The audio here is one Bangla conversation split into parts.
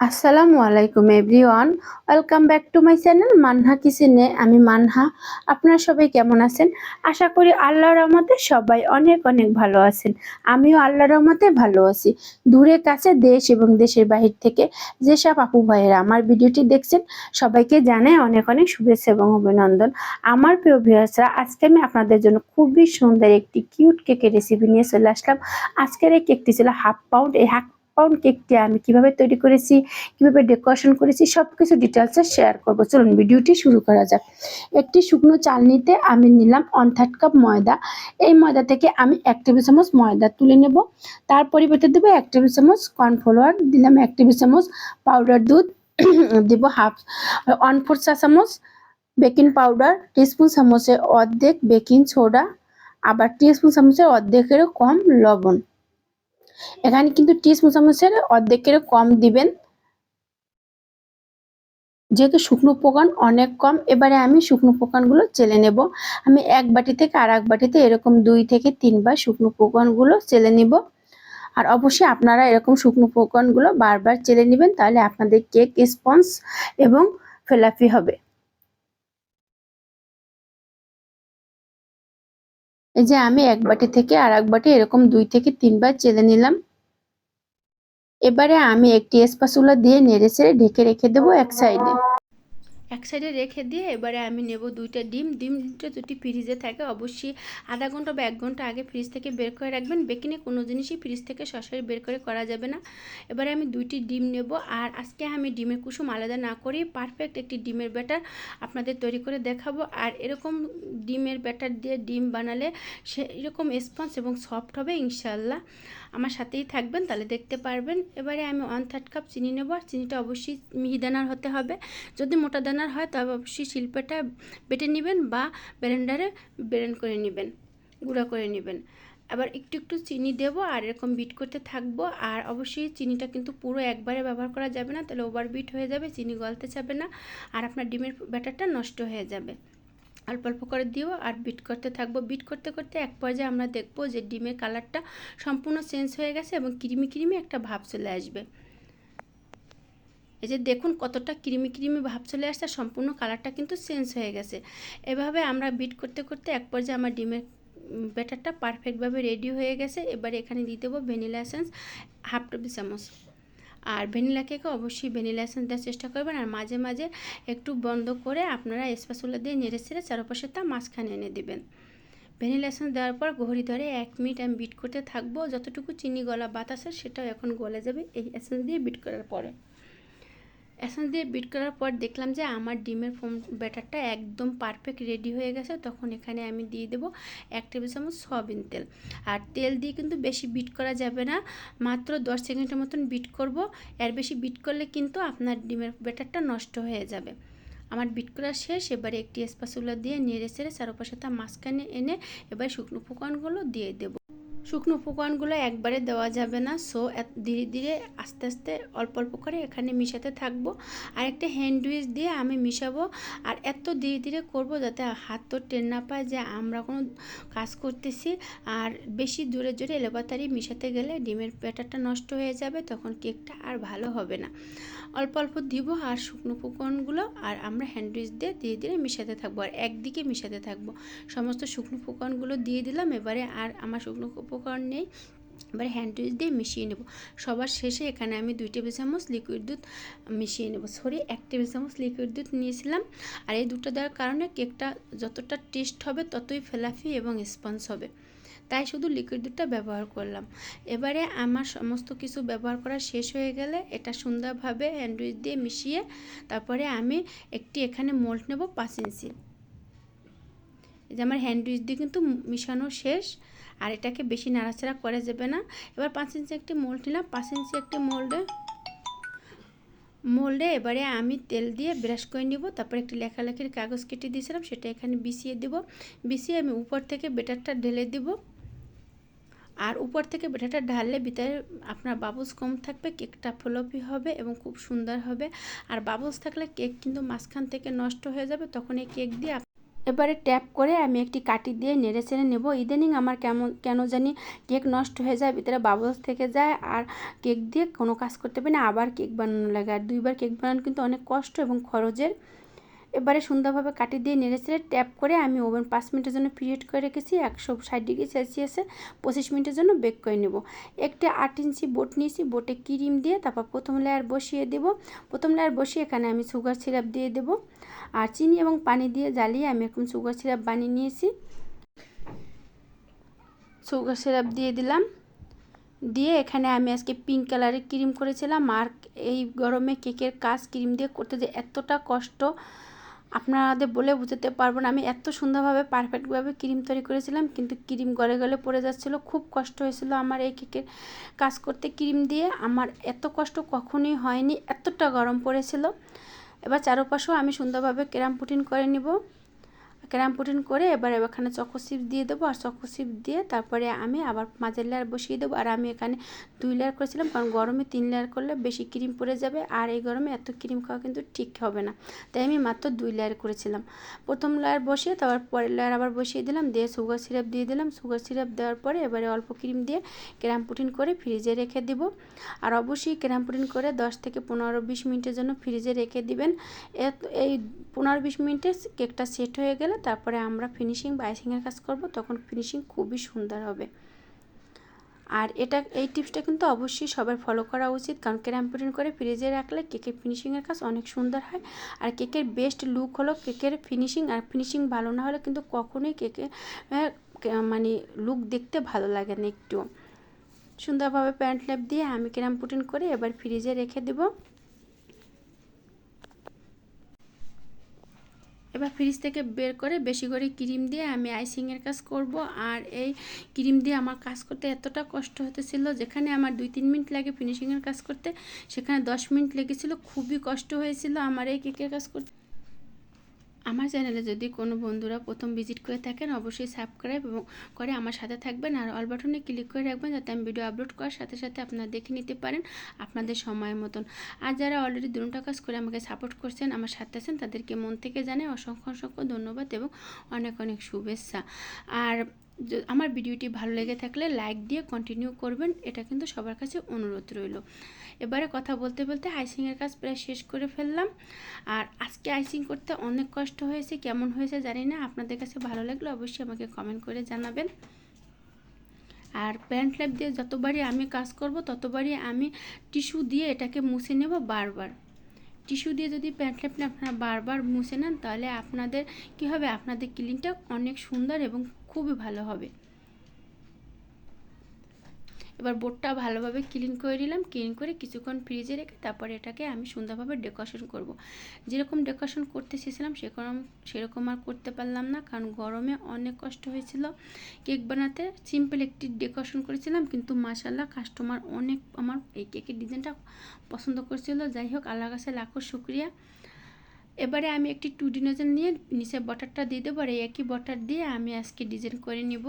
আসসালামু আলাইকুম, everyone. Welcome back to my channel Manha কিচেনে। আমি মানহা। আপনারা সবাই কেমন আছেন? আশা করি আল্লাহর রহমতে সবাই অনেক অনেক ভালো আছেন। আমিও আল্লাহর রহমতে ভালো আছি। দূরে কাছে দেশ এবং দেশের বাহির থেকে যেসব আপু ভাইয়েরা আমার ভিডিওটি দেখছেন, সবাইকে জানাই অনেক অনেক শুভেচ্ছা এবং অভিনন্দন। আমার প্রিয় ভিউয়ার্সরা, আজকে আমি আপনাদের জন্য খুবই সুন্দর একটি কিউট কেকের রেসিপি নিয়ে চলে আসলাম। আজকের এই কেকটি ছিল হাফ পাউন্ড, এই হাফ পাউন্ড কেকটি আমি কীভাবে তৈরি করেছি, কীভাবে ডেকোরেশন করেছি সব কিছু ডিটেলসে শেয়ার করব। চলুন ভিডিওটি শুরু করা যাক। একটি শুকনো চালনিতে আমি নিলাম ওয়ান থার্ড কাপ ময়দা। এই ময়দা থেকে আমি এক টেবিল চামচ ময়দা তুলে নেব। তার পরিবর্তে দেবো এক টেবিল চামচ কর্নফ্লাওয়ার দিলাম এক টেবিল চামচ পাউডার দুধ, দেব হাফ ওয়ান ফোর চা চামচ বেকিং পাউডার টিস্পুন চামচের অর্ধেক বেকিং সোডা আবার টিস্পুন চামচের অর্ধেকেরও কম লবণ। এখানে কিন্তু টিস্পুন চামচের অর্ধেকের কম দিবেন। যেহেতু শুকনো পোকান অনেক কম, এবারে আমি শুকনো পোকানগুলো চেলে নেব। আমি এক বাটি থেকে আর এক বাটিতে এরকম দুই থেকে তিনবার শুকনো পোকানগুলো চেলে নিব। আর অবশ্যই আপনারা এরকম শুকনো পোকানগুলো বারবার চেলে নেবেন, তাহলে আপনাদের কেক স্পঞ্জ এবং ফেলাফি হবে। এই যে আমি এক বাটি থেকে আর এক বাটি এরকম দুই থেকে তিনবার চেলে নিলাম। এবারে আমি একটি স্পাসুলা দিয়ে নেড়ে ছেড়ে ঢেকে রেখে দেবো এক সাইডে। এক সাইডে রেখে দিয়ে এবারে আমি নেব দুইটা ডিম। ডিমটা যদি ফ্রিজে থাকে, অবশ্যই আধা ঘণ্টা বা এক ঘণ্টা আগে ফ্রিজ থেকে বের করে রাখবেন। বেকিনে কোনো জিনিসই ফ্রিজ থেকে সরাসরি বের করে করা যাবে না। এবারে আমি দুইটি ডিম নেব আর আজকে আমি ডিমের কুসুম আলাদা না করে পারফেক্ট একটি ডিমের ব্যাটার আপনাদের তৈরি করে দেখাবো। আর এরকম ডিমের ব্যাটার দিয়ে ডিম বানালে সে এরকম স্পঞ্জ এবং সফট হবে ইনশাল্লাহ আমার সাথেই থাকবেন, তাহলে দেখতে পারবেন। এবারে আমি ওয়ান থার্ড কাপ চিনি নেব, আর চিনিটা অবশ্যই মিহিদানার হতে হবে। যদি মোটা দানার হয়, তবে অবশ্যই শিল্পটা বেটে নেবেন বা ব্লেন্ডারে ব্লেন্ড করে নেবেন, গুঁড়া করে নেবেন। আবার একটু একটু চিনি দেবো, আর এরকম বিট করতে থাকব। আর অবশ্যই চিনিটা কিন্তু পুরো একবারে ব্যবহার করা যাবে না, তাহলে ওভার বিট হয়ে যাবে, চিনি গলতে যাবে না, আর আপনার ডিমের ব্যাটারটা নষ্ট হয়ে যাবে। অল্প অল্প করে দিও আর বিট করতে থাকব। বিট করতে করতে এক পর্যায়ে আমরা দেখব যে ডিমের কালারটা সম্পূর্ণ চেঞ্জ হয়ে গেছে এবং ক্রিমি ক্রিমি একটা ভাব চলে আসবে। এই যে দেখুন কতটা ক্রিমি ক্রিমি ভাব চলে আসছে সম্পূর্ণ কালারটা কিন্তু চেঞ্জ হয়ে গেছে। এভাবে আমরা বিট করতে করতে এক পর্যায়ে আমার ডিমের ব্যাটারটা পারফেক্টভাবে রেডি হয়ে গেছে। এবারে এখানে দিয়ে দেবো ভ্যানিলা এসেন্স হাফ টেবিল চামচ। আর ভ্যানিলা কেকে অবশ্যই ভ্যানিলা এসেন্স দেওয়ার চেষ্টা করবেন। আর মাঝে মাঝে একটু বন্ধ করে আপনারা স্পাসুলা দিয়ে নেড়ে ছেড়ে চারপাশে তা মাঝখানে এনে দেবেন। ভ্যানিলা এসেন্স দেওয়ার পর ঘড়ি ধরে এক মিনিট আমি বিট করতে থাকব। যতটুকু চিনি গলা বাতাসের, সেটাও এখন গলে যাবে এই এসেন্স দিয়ে বিট করার পরে। এসেন্স দিয়ে বিট করার পর দেখলাম যে আমার ডিমের ফোম ব্যাটারটা একদম পারফেক্ট রেডি হয়ে গেছে। তখন এখানে আমি দিয়ে দেবো এক টেবিল চামচ সয়াবিন তেল। আর তেল দিয়ে কিন্তু বেশি বিট করা যাবে না। মাত্র দশ সেকেন্ডের মতন বিট করব। এর বেশি বিট করলে কিন্তু আপনার ডিমের ব্যাটারটা নষ্ট হয়ে যাবে। আমার বিট করা শেষ। এবারে একটি স্পাসুলা দিয়ে নেড়ে চেড়ে চারপাশে তা মাঝখানে এনে এবার শুকনো উপকরণগুলো দিয়ে দেবো। শুকনো উপকরণগুলো একবারে দেওয়া যাবে না। সো ধীরে ধীরে আস্তে আস্তে অল্প অল্প করে এখানে মিশাতে থাকব। আর একটা হ্যান্ড উইচ দিয়ে আমি মিশাবো। আর এত ধীরে ধীরে করব যাতে হাত তো টেন না পায় যে আমরা কোনো কাজ করতেছি। আর বেশি দূরে জোরে এলোপাতারি মিশাতে গেলে ডিমের ব্যাটারটা নষ্ট হয়ে যাবে, তখন কেকটা আর ভালো হবে না। অল্প অল্প দিব আর শুকনো উপকরণগুলো আর আমরা হ্যান্ড উইচ দিয়ে ধীরে ধীরে মিশাতে থাকব আর একদিকে মিশাতে থাকব। সমস্ত শুকনো উপকরণগুলো দিয়ে দিলাম, এবারে আর আমার শুকনো উপকরণ নেই, এবার হ্যান্ড উইচ দিয়ে মিশিয়ে নেব। সবার শেষে এখানে আমি দুই টেবিল চামচ লিকুইড দুধ মিশিয়ে নেব। সরি এক টেবিল চামচ লিকুইড দুধ নিয়েছিলাম আর এই দুটো দেওয়ার কারণে কেকটা যতটা টেস্ট হবে ততই ফেলাফি এবং স্পঞ্জ হবে। তাই শুধু লিকুইড দুধটা ব্যবহার করলাম। এবারে আমার সমস্ত কিছু ব্যবহার করা শেষ হয়ে গেলে এটা সুন্দরভাবে হ্যান্ডউইচ দিয়ে মিশিয়ে তারপরে আমি একটি এখানে মোল্ট নেব পাঁচ ইঞ্চি। যে আমার হ্যান্ডউইচ দিয়ে কিন্তু মিশানো শেষ, আর এটাকে বেশি নাড়াচাড়া করা যাবে না। এবার পাঁচ ইঞ্চি একটি মোল্ড নিলাম। পাঁচ ইঞ্চি একটি মোল্ডে মোল্ডে এবারে আমি তেল দিয়ে ব্রাশ করে নিব। তারপর একটি লেখালেখির কাগজ কেটে দিয়েছিলাম, সেটা এখানে বিছিয়ে দেব। বিছিয়ে আমি উপর থেকে বেটারটা ঢেলে দিব। আর উপর থেকে বেটাটা ঢাললে ভিতরে আপনার বাবুস কম থাকবে, কেকটা ফ্লপি হবে এবং খুব সুন্দর হবে। আর বাবুস থাকলে কেক কিন্তু মাঝখান থেকে নষ্ট হয়ে যাবে, তখন এই কেক দিয়ে এবারে ট্যাপ করে আমি একটি কাটি দিয়ে নেড়ে চেড়ে নেব। ইদানিং আমার কেমন কেন জানি কেক নষ্ট হয়ে যায়, ভিতরে বাবলস থেকে যায় আর কেক দিয়ে কোনো কাজ করতে পারি না, আবার কেক বানানো লাগে। আর দুইবার কেক বানানো কিন্তু অনেক কষ্ট এবং খরচের। এবারে সুন্দরভাবে কাটি দিয়ে নেড়ে চেড়ে ট্যাপ করে আমি ওভেন পাঁচ মিনিটের জন্য পিরিয়ড করে রেখেছি, একশো ষাট ডিগ্রি সেলসিয়াসে পঁচিশ মিনিটের জন্য বেক করে নেব। একটা আট ইঞ্চি বোট নিয়েছি, বোটে ক্রিম দিয়ে তারপর প্রথম লেয়ার বসিয়ে দেব। প্রথম লেয়ার বসিয়ে এখানে আমি সুগার সিরাপ দিয়ে দেব। আর চিনি এবং পানি দিয়ে জ্বালিয়ে আমি এখন সুগার সিরাপ বানিয়ে নিয়েছি। সুগার সিরাপ দিয়ে দিলাম। দিয়ে এখানে আমি আজকে পিঙ্ক কালারের ক্রিম করেছিলাম। আর এই গরমে কেকের কাজ ক্রিম দিয়ে করতে যে এতটা কষ্ট আপনাদের বলে বুঝতে পারব না। আমি এত সুন্দরভাবে পারফেক্টভাবে ক্রিম তৈরি করেছিলাম, কিন্তু ক্রিম গলে গলে পড়ে যাচ্ছিল। খুব কষ্ট হয়েছিল আমার এই কেকের কাজ করতে ক্রিম দিয়ে। আমার এত কষ্ট কখনই হয়নি, এতটা গরম পড়েছিল। এবার চারপাশেও আমি সুন্দরভাবে ক্যারাম পুটিন করে নিব। ক্যারাম পুটিন করে এবার এখানে চকো সিপ দিয়ে দেবো আর চকো সিপ দিয়ে তারপরে আমি আবার মাঝের লেয়ার বসিয়ে দেবো। আর আমি এখানে দুই লেয়ার করেছিলাম কারণ গরমে তিন লেয়ার করলে বেশি ক্রিম পড়ে যাবে আর এই গরমে এত ক্রিম খাওয়া কিন্তু ঠিক হবে না। তাই আমি মাত্র দুই লেয়ার করেছিলাম। প্রথম লেয়ার বসিয়ে তারপর পরের লেয়ার আবার বসিয়ে দিলাম, দিয়ে সুগার সিরাপ দিয়ে দিলাম। সুগার সিরাপ দেওয়ার পরে এবারে অল্প ক্রিম দিয়ে ক্যারাম পুটিন করে ফ্রিজে রেখে দিব। আর অবশ্যই ক্যারাম পুটিন করে দশ থেকে পনেরো বিশ মিনিটের জন্য ফ্রিজে রেখে দিবেন। এই পনেরো বিশ মিনিটে কেকটা সেট হয়ে গেলে তারপরে আমরা ফিনিশিং বা আইসিংয়ের কাজ করব, তখন ফিনিশিং খুবই সুন্দর হবে। আর এটা, এই টিপসটা কিন্তু অবশ্যই সবার ফলো করা উচিত, কারণ ক্যারাম্পুটিন করে ফ্রিজে রাখলে কেকের ফিনিশিংয়ের কাজ অনেক সুন্দর হয়। আর কেকের বেস্ট লুক হলো কেকের ফিনিশিং আর ফিনিশিং ভালো না হলে কিন্তু কখনোই কেকে মানে লুক দেখতে ভালো লাগে না একটু। সুন্দরভাবে প্যান্ট ল্যাপ দিয়ে আমি ক্যারাম্পুটিন করে এবার ফ্রিজে রেখে দেবো। এবার ফ্রিজ থেকে বের করে বেশি করে ক্রিম দিয়ে আমি আইসিংয়ের কাজ করব। আর এই ক্রিম দিয়ে আমার কাজ করতে এতটা কষ্ট হতেছিল, যেখানে আমার দুই তিন মিনিট লাগে ফিনিশিংয়ের কাজ করতে, সেখানে দশ মিনিট লেগেছিল, খুবই কষ্ট হয়েছিল আমার এই কেকের কাজ করতে। আমার চ্যানেলে যদি কোনো বন্ধুরা প্রথম ভিজিট করে থাকেন, অবশ্যই সাবস্ক্রাইব এবং করে আমার সাথে থাকবেন। আর অল বাটনে ক্লিক করে রাখবেন যাতে আমি ভিডিও আপলোড করার সাথে সাথে আপনারা দেখে নিতে পারেন আপনাদের সময় মতন। আর যারা অলরেডি দুটা কাজ করে আমাকে সাপোর্ট করছেন, আমার সাথে আছেন, তাদেরকে মন থেকে জানে অসংখ্য অসংখ্য ধন্যবাদ এবং অনেক অনেক শুভেচ্ছা। আর আমার ভিডিওটি ভালো লেগে থাকলে লাইক দিয়ে কন্টিনিউ করবেন, এটা কিন্তু সবার কাছে অনুরোধ রইল। এবারে কথা বলতে বলতে আইসিংয়ের কাজ প্রায় শেষ করে ফেললাম। আর আজকে আইসিং করতে অনেক কষ্ট হয়েছে, কেমন হয়েছে জানি না, আপনাদের কাছে ভালো লাগলে অবশ্যই আমাকে কমেন্ট করে জানাবেন। আর প্যান্ট ল্যাপ দিয়ে যতবারই আমি কাজ করব, ততবারই আমি টিস্যু দিয়ে এটাকে মুছে নেব বারবার। টিস্যু দিয়ে যদি প্যান্ট ল্যাপটা আপনারা বারবার মুছে নেন, তাহলে আপনাদের কী হবে? আপনাদের ক্লিনটা অনেক সুন্দর এবং খুবই ভালো হবে। এবার বোর্ডটা ভালোভাবে ক্লিন করে নিলাম। ক্লিন করে কিছুক্ষণ ফ্রিজে রেখে তারপরে এটাকে আমি সুন্দরভাবে ডেকোরেশন করব। যেরকম ডেকোরেশন করতে চেয়েছিলাম সেরকম সেরকম আর করতে পারলাম না কারণ গরমে অনেক কষ্ট হয়েছিল। কেক বানাতে সিম্পল একটি ডেকোরেশন করেছিলাম কিন্তু মাসাল্লাহ কাস্টমার অনেক আমার এই কেকের ডিজাইনটা পছন্দ করেছিল। যাই হোক আল্লাহ কাছে লাখো শুক্রিয়া। এবারে আমি একটি টু ডি নজেল নিয়ে নিচে বটারটা দিয়ে দেবো আর একই বটার দিয়ে আমি আজকে ডিজাইন করে নিব।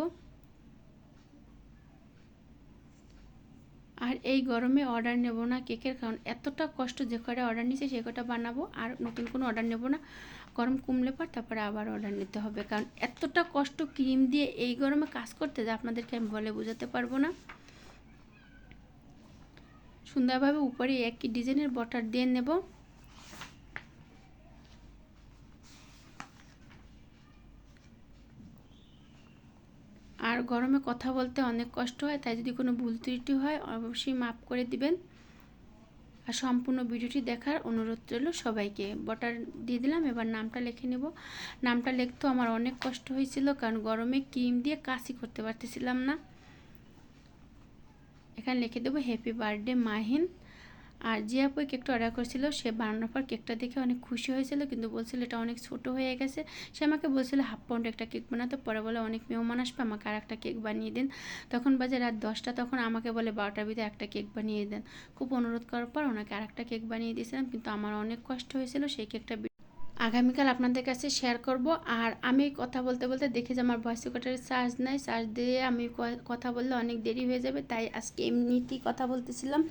আর এই গরমে অর্ডার নেব না কেকের, কারণ এতটা কষ্ট যে কটা অর্ডার নিচ্ছে সে কটা বানাবো, আর নতুন কোনো অর্ডার নেব না। গরম কমলে পর তারপরে আবার অর্ডার নিতে হবে, কারণ এতটা কষ্ট ক্রিম দিয়ে এই গরমে কাজ করতে যে আপনাদেরকে আমি বলে বোঝাতে পারব না। সুন্দরভাবে উপরে একই ডিজাইনের বটার দিয়ে নেব আর গরমে কথা বলতে অনেক কষ্ট হয়, তাই যদি কোনো ভুল ত্রুটি হয়, অবশ্যই মাফ করে দিবেন। আর সম্পূর্ণ ভিডিওটি দেখার অনুরোধ রইল সবাইকে। বটার দিয়ে দিলাম, এবার নামটা লিখে নেব। নামটা লিখতেও আমার অনেক কষ্ট হয়েছিল, কারণ গরমে ক্রিম দিয়ে কাশি করতে পারতেছিলাম না। এখানে লিখে দেবো হ্যাপি বার্থডে মাহিন। আর যে আপু কেকটা অর্ডার করেছিল, সে বানানোর পর কেকটা দেখে অনেক খুশি হয়েছিল, কিন্তু বলছিল এটা অনেক ছোট হয়ে গেছে। সে আমাকে বলছিল, হাফ পাউন্ড একটা কেক বানাতে, পরে বলে অনেক মেহমান আসবে, আমাকে আর একটা কেক বানিয়ে দিন। তখন বাজে রাত দশটা, তখন আমাকে বলে, বারোটার ভিতরে একটা কেক বানিয়ে দেন। খুব অনুরোধ করার পর ওনাকে আর একটা কেক বানিয়ে দিয়েছিলাম, কিন্তু আমার অনেক কষ্ট হয়েছিল, সেই কেকটা আগামীকাল আপনাদের কাছে শেয়ার করব। আর আমি কথা বলতে বলতে দেখি যে আমার ভয়েস রেকর্ডারে চার্জ নাই। চার্জ দিয়ে আমি কথা বললে অনেক দেরি হয়ে যাবে, তাই আজকে এমনিতেই কথা বলতেছিলাম।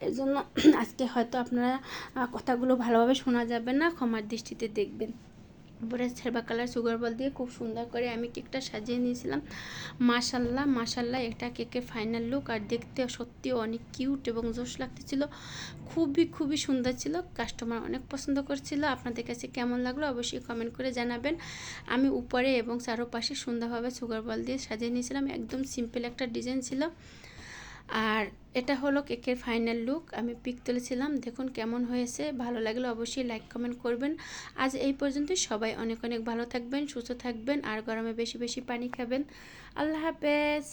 এর জন্য আজকে হয়তো আপনারা কথাগুলো ভালোভাবে শোনা যাবে না, ক্ষমার দৃষ্টিতে দেখবেন। উপরে সেবা কালার সুগার বল দিয়ে খুব সুন্দর করে আমি কেকটা সাজিয়ে নিয়েছিলাম। মাশাল্লাহ মাশাল্লাহ এটা কেকের ফাইনাল লুক আর দেখতে সত্যি অনেক কিউট এবং জোশ লাগতেছিল। খুবই খুবই সুন্দর ছিল কাস্টমার অনেক পছন্দ করছিল। আপনাদের কাছে কেমন লাগল অবশ্যই কমেন্ট করে জানাবেন। আমি উপরে এবং চারোপাশে সুন্দরভাবে সুগার বল দিয়ে সাজিয়ে নিয়েছিলাম, একদম সিম্পল একটা ডিজাইন ছিল। আর এটা হলো কেকের ফাইনাল লুক, আমি পিক তুলেছিলাম, দেখুন কেমন হয়েছে, ভালো লাগলে অবশ্যই লাইক, কমেন্ট করবেন। আজ এই পর্যন্তই, সবাই অনেক অনেক ভালো থাকবেন, সুস্থ থাকবেন, আর গরমে বেশি বেশি পানি খাবেন। আল্লাহ হাফেজ।